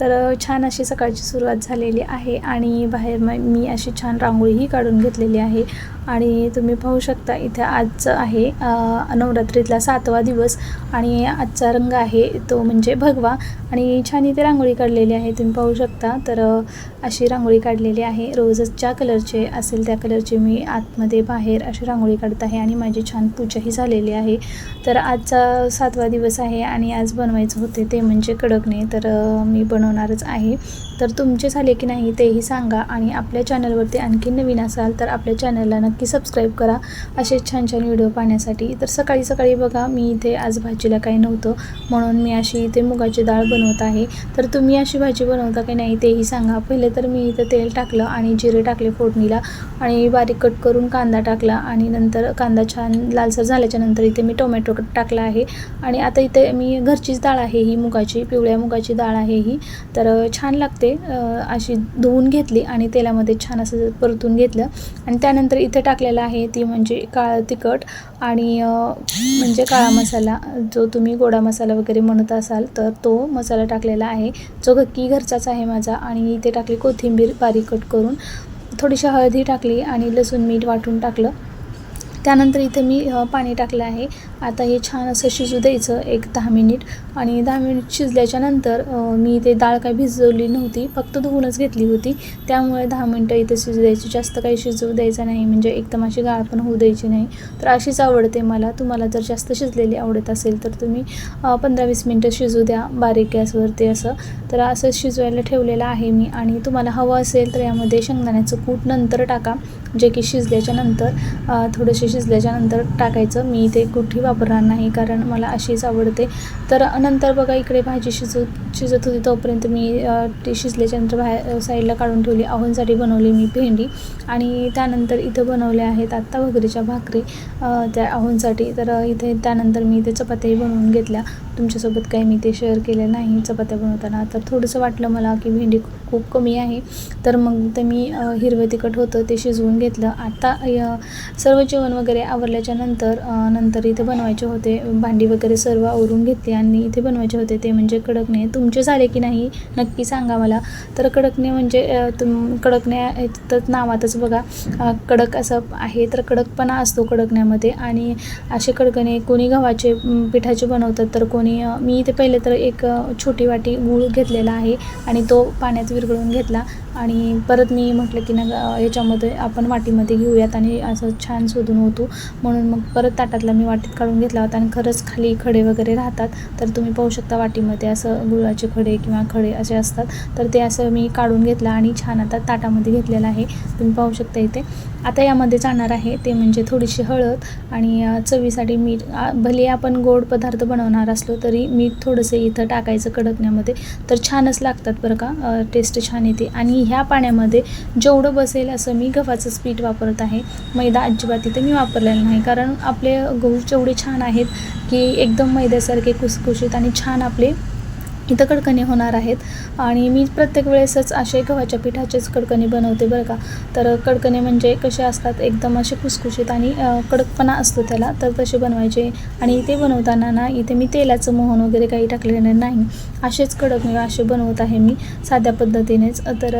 तर छान अशी सकाळची सुरुवात झालेली आहे आणि बाहेर म मी अशी छान रांगोळीही काढून घेतलेली आहे. आणि तुम्ही पाहू शकता इथे आजचं आहे नवरात्रीतला सातवा दिवस आणि आजचा रंग आहे तो म्हणजे भगवा. आणि छान इथे रांगोळी काढलेली आहे तुम्ही पाहू शकता. तर अशी रांगोळी काढलेली आहे. रोजच ज्या कलरचे असेल त्या कलरची मी आतमध्ये बाहेर अशी रांगोळी काढत आहे आणि माझी छान पूजाही झालेली आहे. तर आजचा सातवा दिवस आहे आणि आज बनवायचं होते ते म्हणजे कडकणे तर मी बनव बनवणारच आहे. तर तुमचे झाले की नाही तेही सांगा आणि आपल्या चॅनलवरती आणखी नवीन असाल तर आपल्या चॅनलला नक्की सबस्क्राईब करा. असे छान छान व्हिडिओ पाहण्यासाठी. तर सकाळी सकाळी बघा मी इथे आज भाजीला काही नव्हतं. म्हणून मी अशी इथे मुगाची डाळ बनवत आहे. तर तुम्ही अशी भाजी बनवता की नाही तेही सांगा. पहिले तर मी इथं तेल टाकलं आणि जिरे टाकले फोडणीला आणि बारीक कट करून कांदा टाकला आणि नंतर कांदा छान लालसर झाल्याच्यानंतर इथे मी टोमॅटो टाकला आहे. आणि आता इथे मी घरचीच डाळ आहे ही मुगाची पिवळ्या मुगाची डाळ आहे ही. तर छान लागते ते अशी धुवून घेतली आणि तेलामध्ये छान असं परतून घेतलं. आणि त्यानंतर इथे टाकलेलं आहे ती म्हणजे काळं तिखट आणि म्हणजे काळा मसाला. जो तुम्ही गोडा मसाला वगैरे म्हणत असाल तर तो मसाला टाकलेला आहे. जो गक्की घरचाच आहे माझा आणि इथे टाकली कोथिंबीर बारीक कट करून. थोडीशी हळदी टाकली आणि लसूण मीठ वाटून टाकलं. त्यानंतर इथे मी पाणी टाकलं आहे. आता हे छान असं शिजू द्यायचं एक दहा मिनिट. आणि दहा मिनिट शिजल्याच्या नंतर मी इथे डाळ काही भिजवली नव्हती फक्त धुवूनच घेतली होती. त्यामुळे दहा मिनटं इथे शिजू द्यायची. जास्त काही शिजवू द्यायचं नाही म्हणजे एकदम अशी गाळ पण होऊ द्यायची नाही. तर अशीच आवडते मला. तुम्हाला जर जास्त शिजलेली आवडत असेल तर तुम्ही पंधरा वीस मिनटं शिजू द्या बारीक गॅसवरती असं. तर असं शिजवायला ठेवलेलं आहे मी. आणि तुम्हाला हवं असेल तर यामध्ये शेंगदाण्याचं कूट नंतर टाका. जे की शिजल्याच्यानंतर थोडेसे शिजल्याच्यानंतर टाकायचं. मी इथे कुठेही वापरणार नाही कारण मला अशीच आवडते. तर नंतर बघा इकडे भाजी शिजत शिजत होती तोपर्यंत मी ती शिजल्याच्यानंतर बाहेर साईडला काढून ठेवली. आव्हानसाठी बनवली मी भेंडी. आणि त्यानंतर इथं बनवल्या आहेत आत्ता वगैरेच्या भाकरी त्या आव्हानसाठी तर इथे त्यानंतर मी इथे चपात्याही बनवून घेतल्या. तुमच्यासोबत काही मी ते शेअर केले नाही चपात्या बनवताना. तर थोडंसं वाटलं मला की भेंडी खूप कमी आहे. तर मग ते मी हिरवं तिखट होतं ते शिजवून घेतलं. आता सर्व जेवण वगैरे आवरल्याच्या नंतर नंतर इथे बनवायचे होते. भांडी वगैरे सर्व आवरून घेतली आणि इथे बनवायचे होते. ते म्हणजे कडकणे. तुमचे झाले की नाही नक्की सांगा मला. तर कडकणे म्हणजे तुम कडकणे तर नावातच बघा. कडक असं आहे तर कडकपणा असतो कडकण्यामध्ये. आणि असे कडकणे कोणी गव्हाचे पिठाचे बनवतात तर कोणी मी इथे पहिले तर एक छोटी वाटी गूळ घेतलेला आहे आणि तो पाण्यात विरघळून घेतला. आणि परत मी म्हटलं की ना याच्यामध्ये आपण वाटीमध्ये घेऊयात आणि असं छान शोधून होतो. म्हणून मग परत ताटातला मी वाटीत काढून घेतला होता आणि खरंच खाली खडे वगैरे राहतात. तर तुम्ही पाहू शकता वाटीमध्ये असं गुळाचे खडे किंवा खडे असे असतात. तर ते असं मी काढून घेतलं आणि छान आता ताटामध्ये घेतलेलं आहे. तुम्ही पाहू शकता इथे. आता यामध्ये जाणार आहे ते म्हणजे थोडीशी हळद आणि चवीसाठी मीठ. भले आपण गोड पदार्थ बनवणार असलो तरी मीठ थोडंसं इथं टाकायचं कडकण्यामध्ये. तर छानच लागतात बरं का. टेस्ट छान येते. आणि ह्या पाण्यामध्ये जेवढं बसेल असं मी गव्हाचंच पीठ वापरत आहे. मैदा अजिबात इथे मी वापरलेला नाही. कारण आपले गहू जेवढे छान आहेत की एकदम मैद्यासारखे कुसकुशीत आणि छान आपले इथं कडकणी होणार आहेत. आणि मी प्रत्येक वेळेसच असे गव्हाच्या पिठाचेच कडकणी बनवते बरं का. तर कडकणे म्हणजे कसे असतात एकदम असे खुसखुशीत आणि कडकपणा असतो त्याला. तर तसे बनवायचे आणि इथे बनवताना ना इथे मी तेलाचं मोहन वगैरे काही टाकलेलं नाही. असेच कडक म्हणजे असे बनवत आहे मी साध्या पद्धतीनेच. तर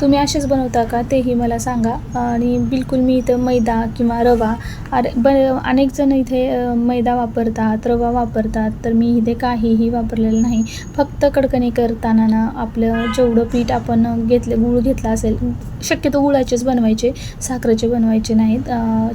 तुम्ही असेच बनवता का? तेही मला सांगा. आणि बिलकुल मी इथं मैदा किंवा रवा अरे ब अनेक जण इथे मैदा वापरतात रवा वापरतात. तर मी इथे काहीही वापरलेलं नाही. फक्त कडकणी करताना ना आपलं जेवढं पीठ आपण घेतलं गूळ घेतला असेल शक्यतो गुळाचेच बनवायचे साखरेचे बनवायचे नाहीत.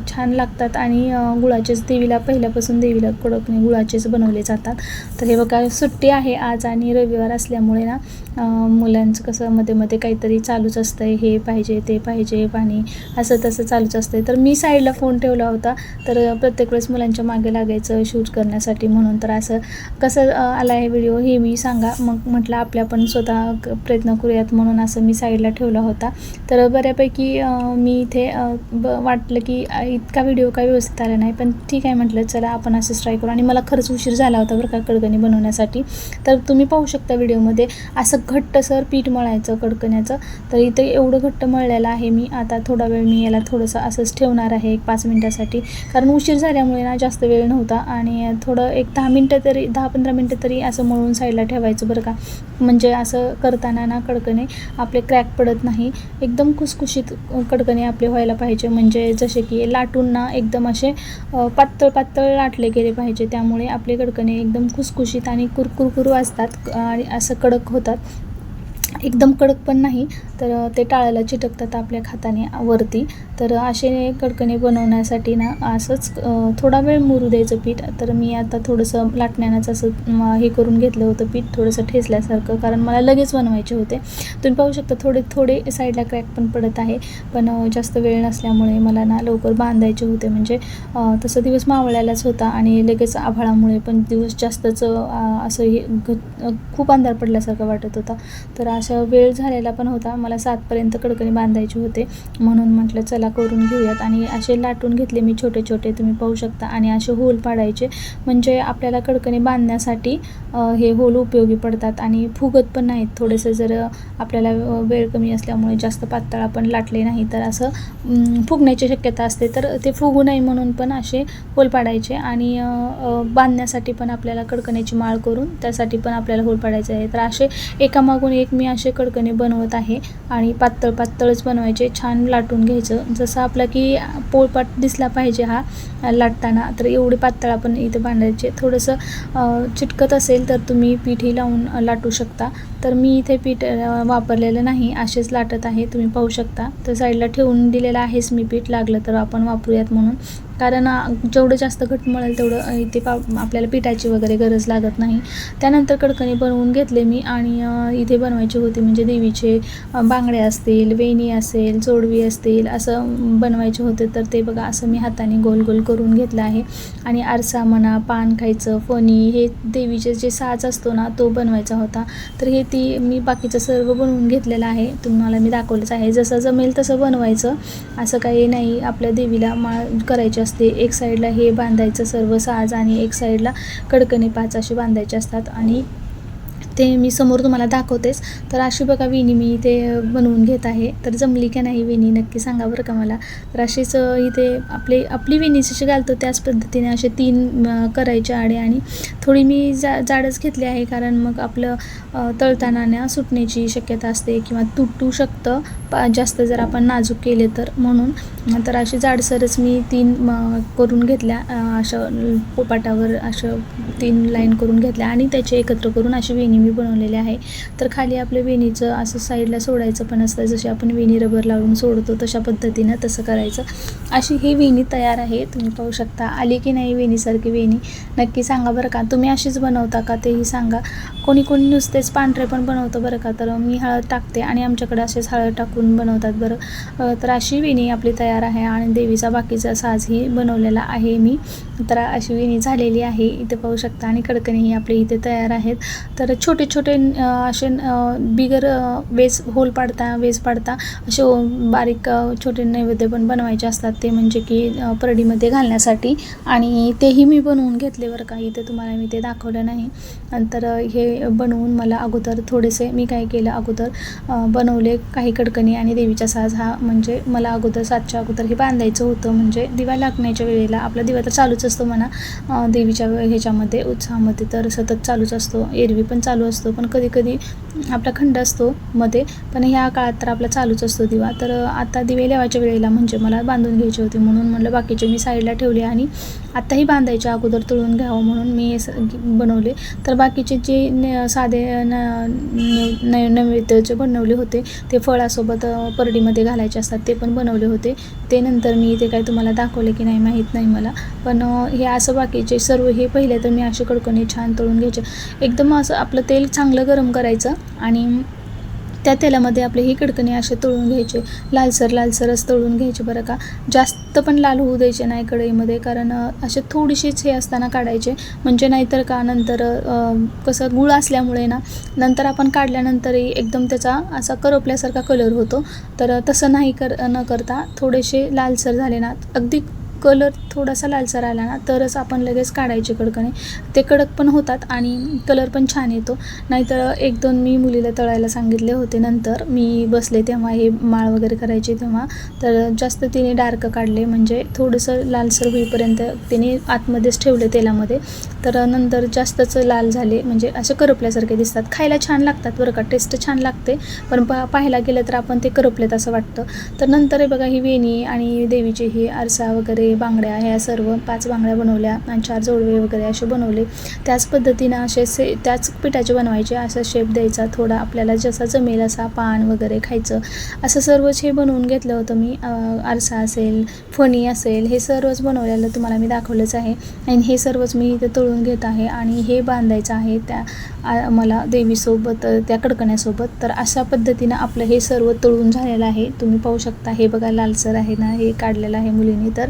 छान लागतात आणि गुळाचेच देवीला पहिल्यापासून देवीला कडकणे गुळाचेच बनवले जातात. तर हे बघा सुट्टी आहे आज आणि रविवार असल्यामुळे ना मुलांचं कसं मध्ये मध्ये काहीतरी चालूच असतं हे पाहिजे ते पाहिजे पाणी असं तसं चालूच असतं तर मी साईडला फोन ठेवला होता तर प्रत्येक वेळेस मुलांच्या मागे लागायचं शूट करण्यासाठी म्हणून. तर असं कसं आला आहे व्हिडिओ हे मी सांगा. मग म्हटलं आपल्या पण स्वतः क- प्रयत्न करूयात म्हणून असं मी साईडला ठेवला होता. तर बऱ्यापैकी मी इथे ब वाटलं की इतका व्हिडिओ काय व्यवस्थित आला नाही. पण ठीक आहे म्हटलं चला आपण असंच ट्राय करू. आणि मला खरंच उशीर झाला होता बरं का कडगणी बनवण्यासाठी. तर तुम्ही पाहू शकता व्हिडिओमध्ये असं घट्टसर पीठ मळायचं कडकण्याचं. तर इथं एवढं घट्ट मळलेलं आहे मी. आता थोडा वेळ मी याला थोडंसं असंच ठेवणार आहे एक पाच मिनटासाठी. कारण उशीर झाल्यामुळे ना जास्त वेळ नव्हता. आणि थोडं एक दहा मिनटं तरी दहा पंधरा मिनटं तरी असं मळून साईडला ठेवायचं बरं का. म्हणजे असं करताना ना कडकणे आपले क्रॅक पडत नाही. एकदम खुसखुशीत कडकणे आपले व्हायला पाहिजे. म्हणजे जसे की लाटून ना एकदम असे पातळ पातळ लाटले गेले पाहिजे. त्यामुळे आपले कडकणे एकदम खुसखुशीत आणि कुरकुरकुरू असतात. आणि असं कडक होतात. एकदम कडक पण नाही तर ते टाळायला चिटकतात आपल्या खाताने वरती. तर असे कडकणे बनवण्यासाठी ना असंच थोडा वेळ मुरू द्यायचं पीठ. तर मी आता थोडंसं लाटण्यानाचं असं हे करून घेतलं होतं पीठ थोडंसं ठेचल्यासारखं कारण मला लगेच बनवायचे होते. तुम्ही पाहू शकता थोडे थोडे साईडला क्रॅक पण पडत आहे. पण जास्त वेळ नसल्यामुळे मला ना लवकर बांधायचे होते. म्हणजे तसं दिवस मावळायलाच होता आणि लगेच आभाळामुळे पण दिवस जास्तच असं हे घ खूप अंधार पडल्यासारखं वाटत होता. तर अशा वेळ झालेला पण होता. मला सातपर्यंत कडकणी बांधायचे होते. म्हणून म्हटलं चला करून घेऊयात. आणि असे लाटून घेतले मी छोटे छोटे तुम्ही पाहू शकता. आणि असे होल पाडायचे. म्हणजे आपल्याला कडकणी बांधण्यासाठी हे होल उपयोगी पडतात. आणि फुगत पण नाहीत. थोडेसे जर आपल्याला वेळ कमी असल्यामुळे जास्त पातळ आपण लाटले नाही तर असं फुगण्याची शक्यता असते. तर ते फुगू नये म्हणून पण असे होल पाडायचे. आणि बांधण्यासाठी पण आपल्याला कडकण्याची माळ करून त्यासाठी पण आपल्याला होल पाडायचे आहे. तर असे एकामागून एक मी असे कडकणे बनवत आहे. आणि पातळ पातळच बनवायचे छान लाटून घ्यायचं. जसं आपला की पोळपाट दिसला पाहिजे हा लाटताना तर एवढे पातळ आपण इथे बांधायचे. थोडंसं चिटकत असेल तर तुम्ही पीठही लावून लाटू शकता. तर मी इथे पीठ वापरलेलं नाही असेच लाटत आहे तुम्ही पाहू शकता. तर साईडला ठेवून दिलेलं आहेच मी पीठ लागलं तर आपण वापरूयात म्हणून. कारण जेवढं जास्त घट मळेल तेवढं इथे पा आपल्याला पिठाची वगैरे गरज लागत नाही. त्यानंतर कडकणी बनवून घेतले मी आणि इथे बनवायचे होते म्हणजे देवीचे बांगडे असतील वेणी असेल चोडवी असतील असं बनवायचे होते. तर ते बघा असं मी हाताने गोल गोल करून घेतलं आहे. आणि आरसा म्हणा पान खायचं फणी हे देवीचे जे साज असतो ना तो बनवायचा होता. तर हे ती मी बाकीचं सर्व बनवून घेतलेलं आहे. तुम्हाला मी दाखवलंच आहे. जसं जमेल तसं बनवायचं. असं काही नाही. आपल्या देवीला माळ करायची असते. एक साईडला हे बांधायचं सर्व साज आणि एक साईडला कडकणी पाच असे बांधायचे असतात. आणि ते मी समोर तुम्हाला दाखवतेच. तर अशी बघा वेणी मी इथे बनवून घेत आहे. तर जमली का नाही वेणी नक्की सांगा बरं का मला. तर अशीच इथे आपले आपली वेणी जशी घालतो त्याच पद्धतीने असे तीन करायचे आडे आणि थोडी मी जा जाडच घेतली आहे. कारण मग आपलं तळताना सुटण्याची शक्यता असते किंवा तुटू शकतं. जास्त जर आपण नाजूक केले तर. म्हणून तर अशी जाडसरच मी तीन म, करून घेतल्या. अशा पोपाटावर असं तीन लाईन करून घेतल्या आणि त्याचे एकत्र करून अशी वेणी मी बनवलेली आहे. तर खाली आपलं वेणीचं असं साईडला सोडायचं पण असतं. जशी आपण वेणी रबर लावून सोडतो तशा पद्धतीनं तसं करायचं. अशी ही वेणी तयार आहे तुम्ही पाहू शकता. आली की नाही वेणीसारखी वेणी? नक्की सांगा बरं का. तुम्ही अशीच बनवता का? तेही सांगा. कोणी कोणी नुसतेच पांढरे पण बनवतं बरं का. तर मी हळद टाकते आणि आमच्याकडे असेच हळद टाकून बनवतात बरं. तर अशी वेणी आपली तयार आहे आणि देवीचा बाकीचा साजही बनवलेला आहे मी. तर अशी वेणी झालेली आहे. इथे पाहू शकता आणि कडकणीही आपले इथे तयार आहेत. तर छोटे छोटे असे बिगर वेज होल पाडता वेज पाडता असे बारीक छोटे नैवेद्य पण बनवायचे असतात. ते म्हणजे की परडीमध्ये घालण्यासाठी. आणि तेही मी बनवून घेतले बरं का. इथे तुम्हाला मी ते दाखवलं नाही. नंतर हे बनवून मला अगोदर थोडेसे मी काय केलं अगोदर बनवले काही कडकणी आणि देवीचा साज. हा म्हणजे मला अगोदर सातच्या अगोदर हे बांधायचं होतं. म्हणजे दिवा लागण्याच्या वेळेला आपला दिवा तर चालूच असतो म्हणा. देवीच्या ह्याच्यामध्ये उत्साहामध्ये तर सतत चालूच असतो. एरवी पण चालू असतो. पण कधी कधी आपला खंड असतो मध्ये. पण ह्या काळात तर आपला चालूच असतो दिवा. तर आता दिवे लावायच्या वेळेला म्हणजे मला बांधून घ्यायचे होते. म्हणून म्हणलं बाकीचे मी साईडला ठेवले आणि आत्ताही बांधायच्या अगोदर तळून घ्यावं म्हणून मी हे बनवले. तर बाकीचे जे न साधे न न- नैवेद्य जे बनवले होते. ते फळासोबत परडीमध्ये घालायचे असतात ते पण बनवले होते. ते नंतर मी ते काय तुम्हाला दाखवले की नाही माहीत नाही मला. पण हे असं बाकीचे सर्व हे पहिले तर मी असे कडकणी छान तळून घ्यायचे. एकदम असं आपलं तेल चांगलं गरम करायचं आणि त्या तेलामध्ये आपले ही कडकणी असे तळून घ्यायचे. लालसर लालसरच तळून घ्यायचे बरं का. जास्त पण लाल होऊ द्यायचे नाही कढईमध्ये कारण असे थोडीशीच हे असताना काढायचे. म्हणजे नाहीतर का नंतर कसं गुळ असल्यामुळे ना नंतर आपण काढल्यानंतरही एकदम त्याचा असा करपल्यासारखा कलर होतो. तर तसं नाही कर न करता थोडेसे लालसर झाले ना अगदी कलर थोडासा लालसर आला ना तरच आपण लगेच काढायचे कडकणे. ते कडक पण होतात आणि कलर पण छान येतो. नाहीतर एक दोन मी मुलीला तळायला सांगितले होते नंतर. मी बसले तेव्हा हे माळ वगैरे करायचे तेव्हा. तर जास्त तिने डार्क काढले म्हणजे थोडंसं लालसर होईपर्यंत तिने आतमध्येच ठेवले तेलामध्ये. तर नंतर जास्तच लाल झाले म्हणजे असे करपल्यासारखे दिसतात. खायला छान लागतात बरं का टेस्ट छान लागते. पण पा पाहायला गेलं तर आपण ते करपलेत असं वाटतं. तर नंतर हे बघा ही वेणी आणि देवीची ही आरसा वगैरे बांगड्या ह्या सर्व पाच बांगड्या बनवल्या आणि चार जोडवे वगैरे असे बनवले. त्याच पद्धतीनं असे से त्याच पिठाचे बनवायचे असा शेप द्यायचा थोडा आपल्याला जसा जमेल असा पान वगैरे खायचं. असं सर्वच हे बनवून घेतलं होतं मी. आरसा असेल फणी असेल हे सर्वच बनवलेलं तुम्हाला मी दाखवलंच आहे. आणि हे सर्वच मी इथे तळून घेत आहे आणि हे बांधायचं आहे त्या मला देवीसोबत त्या कडकण्यासोबत. तर अशा पद्धतीनं आपलं हे सर्व तळून झालेलं आहे. तुम्ही पाहू शकता हे बघा लालसर आहे ना हे काढलेलं आहे मुलीने. तर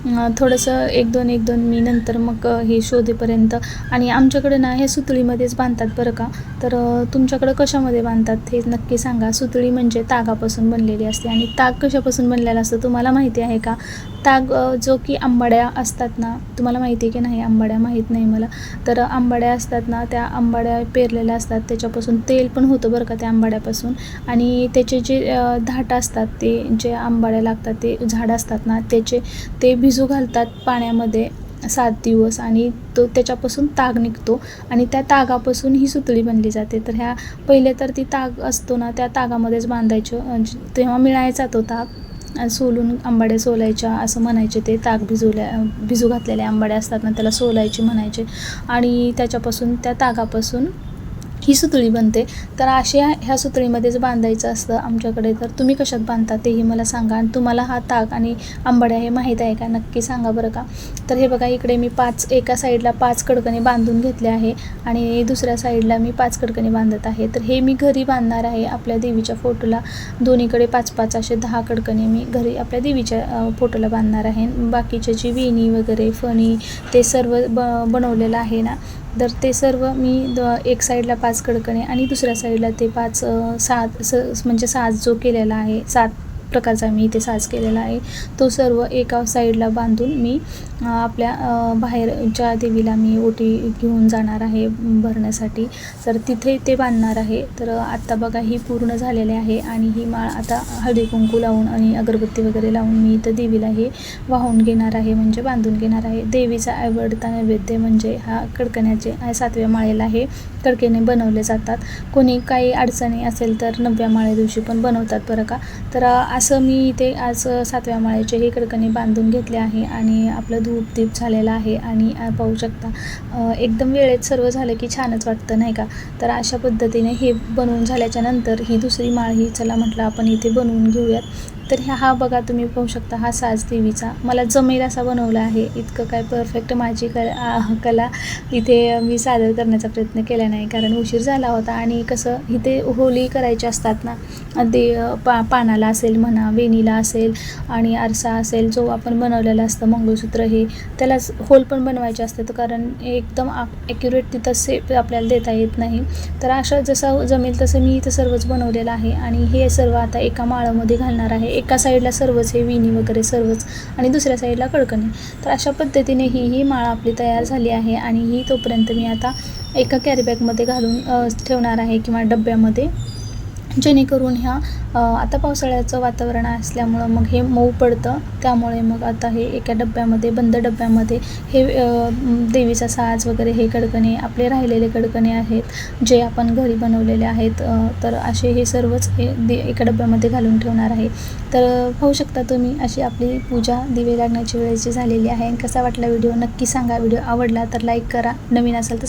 थोडंसं एक दोन एक दोन मी नंतर मग हे शोधेपर्यंत. आणि आमच्याकडे ना हे सुतळीमध्येच बांधतात बरं का. तर तुमच्याकडं कशामध्ये बांधतात हे नक्की सांगा. सुतळी म्हणजे तागापासून बनलेली असते आणि ताग कशापासून बनलेला असतं तुम्हाला माहिती आहे का? ताग जो की आंबाड्या असतात ना तुम्हाला माहिती आहे की नाही? आंबाड्या माहीत नाही मला. तर आंबाड्या असतात ना त्या आंबाड्या पेरलेल्या असतात. त्याच्यापासून तेल पण होतं बरं का त्या आंबाड्यापासून. आणि त्याचे जे अ, धाट असतात ते जे आंबाड्या लागतात ते झाड असतात ना त्याचे ते भिजू घालतात पाण्यामध्ये सात दिवस आणि तो त्याच्यापासून ताग निघतो आणि त्या तागापासून ही सुतळी बनली जाते. तर ह्या पहिले तर ती ताग असतो ना त्या तागामध्येच बांधायचं म्हणजे तेव्हा मिळायचा तो ताग सोलून आंबाड्या सोलायच्या असं म्हणायचे ते ताग भिजवल्या भिजू घातलेल्या आंबाड्या असतात ना त्याला सोलायचे म्हणायचे. आणि त्याच्यापासून त्या तागापासून ही सुतळी बनते. तर अशा ह्या सुतळीमध्येच बांधायचं असतं आमच्याकडे तर तुम्ही कशात बांधता तेही मला सांगा आणि तुम्हाला हा ताक आणि आंबाड्या हे माहीत आहे का? नक्की सांगा बरं का? तर हे बघा इकडे मी पाच एका साईडला पाच कडकणी बांधून घेतले आहे आणि दुसऱ्या साईडला मी पाच कडकणी बांधत आहे. तर हे मी घरी बांधणार आहे आपल्या देवीच्या फोटोला. दोन्हीकडे पाच पाच असे दहा कडकणी मी घरी आपल्या देवीच्या फोटोला बांधणार आहे. बाकीचे जी वेणी वगैरे फणी ते सर्व ब बनवलेलं आहे ना तर ते सर्व मी द एक साईडला पाच कडकणे आणि दुसऱ्या साईडला ते पाच सात स म्हणजे सात जो केलेला आहे सात प्रकारचा मी इथे साज केलेला आहे. तो सर्व एका साईडला बांधून मी आपल्या बाहेरच्या देवीला मी ओटी घेऊन जाणार आहे भरण्यासाठी. तर तिथे ते बांधणार आहे. तर आत्ता बघा ही पूर्ण झालेली आहे आणि ही माळ आता हळदी कुंकू लावून आणि अगरबत्ती वगैरे लावून मी इथं देवीला हे वाहून घेणार आहे म्हणजे बांधून घेणार आहे. देवीचा आवडता नैवेद्य म्हणजे हा कडकण्याचे सातव्या माळेला हे कडकेने बनवले जातात. कोणी काही अडचणी असेल तर नवव्या माळे दिवशी पण बनवतात बरं का? तर असं मी इथे आज सातव्या माळ्याचे हे कडकणे बांधून घेतले आहे आणि आपलं धूप दीप झालेला आहे आणि पाहू शकता एकदम वेळेत सर्व झालं की छानच वाटतं नाही का? तर अशा पद्धतीने हे बनवून झाल्याच्यानंतर ही दुसरी माळ ही चला म्हटलं आपण इथे बनवून घेऊयात. तर ह्या हा बघा तुम्ही पाहू शकता हा साज देवीचा. मला जमेल असा बनवला आहे. इतकं काय परफेक्ट माझी कला कला इथे मी सादर करण्याचा प्रयत्न केला नाही. कारण उशीर झाला होता आणि कसं इथे होली करायची असतात ना दे पा पानाला असेल म्हणा वेणीला असेल आणि आरसा असेल जो आपण बनवलेला असतं मंगळसूत्र हे त्यालाच होल पण बनवायचे असते तर कारण एकदम ॲक्युरेट तिथं सेप आपल्याला देता येत नाही. तर अशा जसं जमेल तसं मी इथं सर्वच बनवलेलं आहे आणि हे सर्व आता एका माळामध्ये घालणार आहे. एका साईडला सर्वच हे विणी वगैरे सर्वच आणि दुसऱ्या साईडला कडकणी तर अशा पद्धतीने ही ही माळ आपली तयार झाली आहे आणि ही तोपर्यंत मी आता एका कॅरीबॅगमध्ये घालून ठेवणार आहे किंवा डब्यामध्ये जेणेकरून ह्या आता पावसाळ्याचं वातावरण असल्यामुळं मग हे मऊ पडतं. त्यामुळे मग आता हे एका डब्यामध्ये बंद डब्यामध्ये हे देवीचा साज वगैरे हे कडकणे आपले राहिलेले कडकणे आहेत जे आपण घरी बनवलेले आहेत तर असे हे सर्वच हे दे एका डब्यामध्ये घालून ठेवणार आहे. तर पाहू शकता तुम्ही अशी आपली पूजा दिवे लागण्याची वेळेची झालेली आहे. आणि कसा वाटला व्हिडिओ नक्की सांगा. व्हिडिओ आवडला तर लाईक करा. नवीन असेल तर